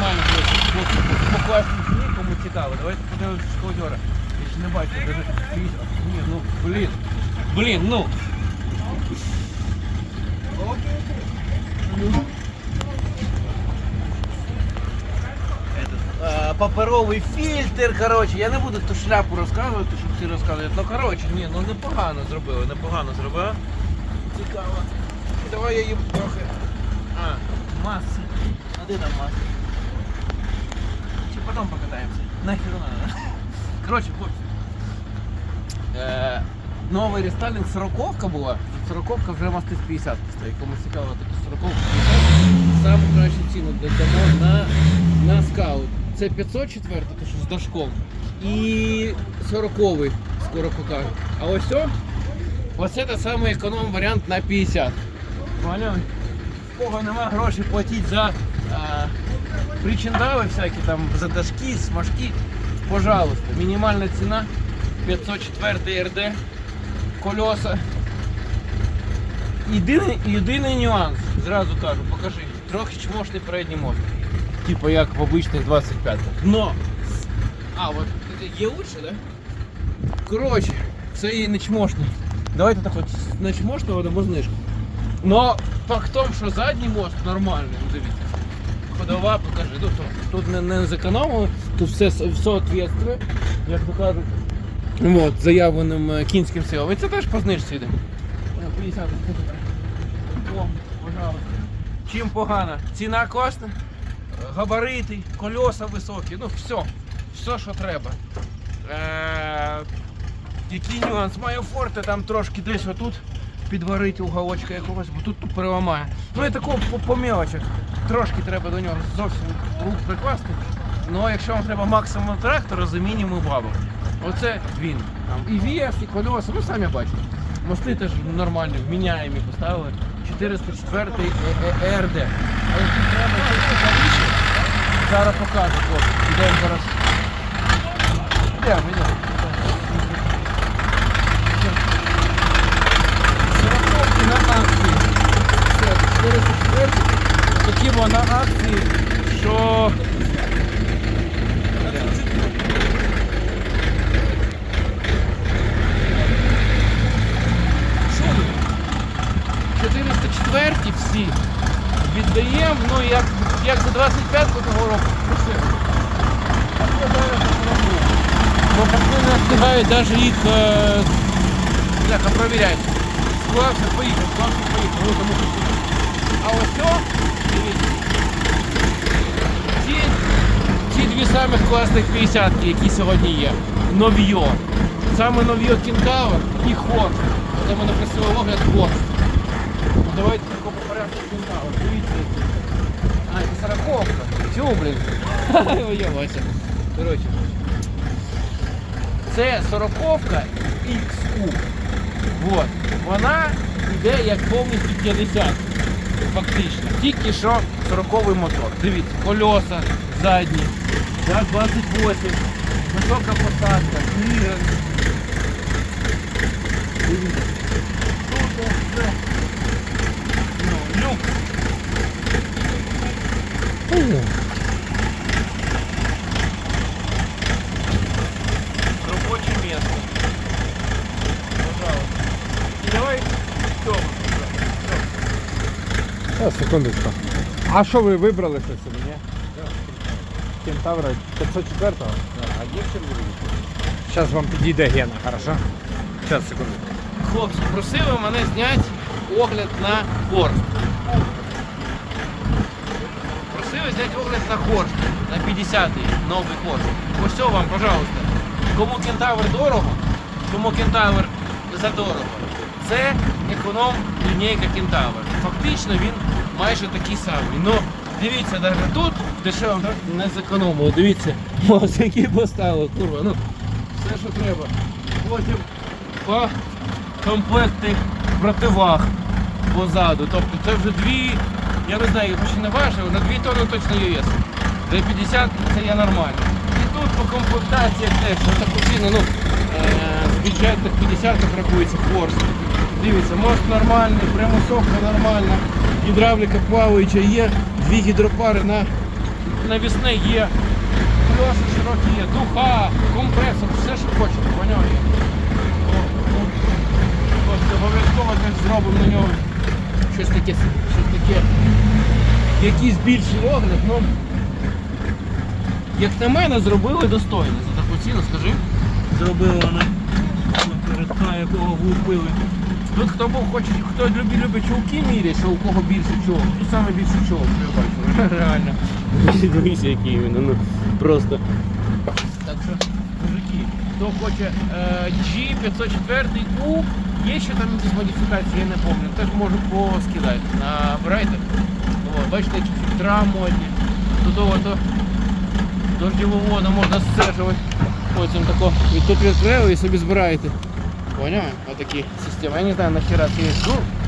маємо по класній ціні, кому цікаво. Давайте подивимося скаутера. Я ще не бачу, даже ні, ну блін. Блін, ну. Паперовий фільтр, коротше, я не буду ту шляпу розказувати, щоб всі розказують. Ну коротше, ні, ну непогано зробили, непогано зробили. Цікаво. Давай я їм трохи. А, маси. Де там маси? Чи потім покатаємося? Нахер надо. Коротше, хлопці. Е, новий рестайлінг 40 була. 40 вже мастить 50 стоїть. Кому цікаво, такі 40 50. Саме кращу ціну дамо на, на скаут. Це 504, то що з дашком. І 40 скоро покажу. А ось о, Оце те саме економ варіант на 50. Поняли? В кого нема грошей платити за а, причиндави всякі там, за дашки, смажки, пожалуйста. Мінімальна ціна 504 РД, колеса. Єдиний, єдиний нюанс, зразу кажу, покажи. Трохи чмошний передній мост. Типу як в обичних 25 Но! А, от є лучше, да? Коротше, це і не чмошний. Давайте так от на чмошного дамо знижку. Но факт в тому, що задній мост нормальний, ну дивіться. Ходова, покажи. Ну, тут не, не зекономили, тут все, відповідає, як то кажуть. От, заявленим е, кінським силам. І це теж по знижці йде. Е, 50 О, пожалуйста. Чим погано? Ціна класна, габарити, кольоса високі, ну все, все, що треба. Е, який нюанс? Має форте там трошки десь отут підварити уголочка якогось, бо тут, тут переламає. Ну і такого по, по мелочах. Трошки треба до нього зовсім рук прикласти. Ну а якщо вам треба максимум трактора, замінимо бабок. Оце він. Там і віяс, і кольоса, ну самі бачите. Мости теж нормальні, вміняємі поставили. 404 е- РД. А якщо треба щось цікавіше, зараз покажу. Йдемо зараз. Йдемо, йдемо. Сороковки на акції. Все, 404 такі на акції, що. 404 всі віддаємо, ну як, як за 25 того року. Просили. Бо пацани не встигають навіть їх е, бляха, провіряти. Склався, поїхав, склався, поїхав. А ось о, дивіться. Ці, ці дві самих класних 50 які сьогодні є. Нов'йо. Саме нов'йо Кентавр і Хорс. Де мене красивий огляд Хорс. Ну, давайте тако по порядку Кентавр. Дивіться. А, це сороковка. Чого, блін? Коротше. Це сороковка XU. Вот. Вона йде як повністю 50. Фактично. Тільки що 40 мотор. Дивіться, колеса задні, як 28, висока посадка, кліренс. Дивіться. Тут все. Ну, люк. Робоче место. Пожалуйста. И давай Тёма. Та, секундочку. А що ви вибрали щось собі, ні? Кентавра 504-го? А є червоний? Зараз вам підійде Гена, хорошо? Зараз, секунду. Хлопці, просили мене зняти огляд на Хорс. Просили зняти огляд на Хорс, на 50-й новий Хорс. Ось все вам, пожалуйста. Кому кентавр дорого, кому кентавр задорого. Це економ лінійка кентавр. Фактично він майже такий самий. Ну, дивіться, навіть тут дешево не зекономили. Дивіться, ось які поставили, курва. Ну, все, що треба. Потім по комплекти противаг позаду. Тобто це вже дві, я не знаю, я ще не важив, на дві тонни точно є вес. 50 це є нормально. І тут по комплектації теж таку ціну, ну, е, з бюджетних 50 рахується форс. Дивіться, мост нормальний, прямосовка нормальна, гідравліка плаваюча, є дві гідропари на навісне є, колеса широкі є, духа, компресор, все, що хочете, поняв? Є. Ну, Ось обов'язково зробимо на нього щось таке, щось таке, якийсь більший огляд, ну, як на мене, зробили достойно за таку ціну, скажи. Зробили вони передка, якого влупили. Тут хто був хоче, хто любить, любить чулки мірять, що у кого більше чолок, тут саме більше чолок, я бачу. Реально. Дивіться, які іменно, ну просто. Так що, мужики, хто хоче е, G504 U, є ще там якісь модифікації, я не пам'ятаю, теж можу поскидати. Набирайте. О, бачите, які фільтра модні. До того то дождєву воду можна сцежувати. Потім тако від тут відкрили і собі збираєте. Поняв? такие системы. Я не знаю нахера ты. Ну,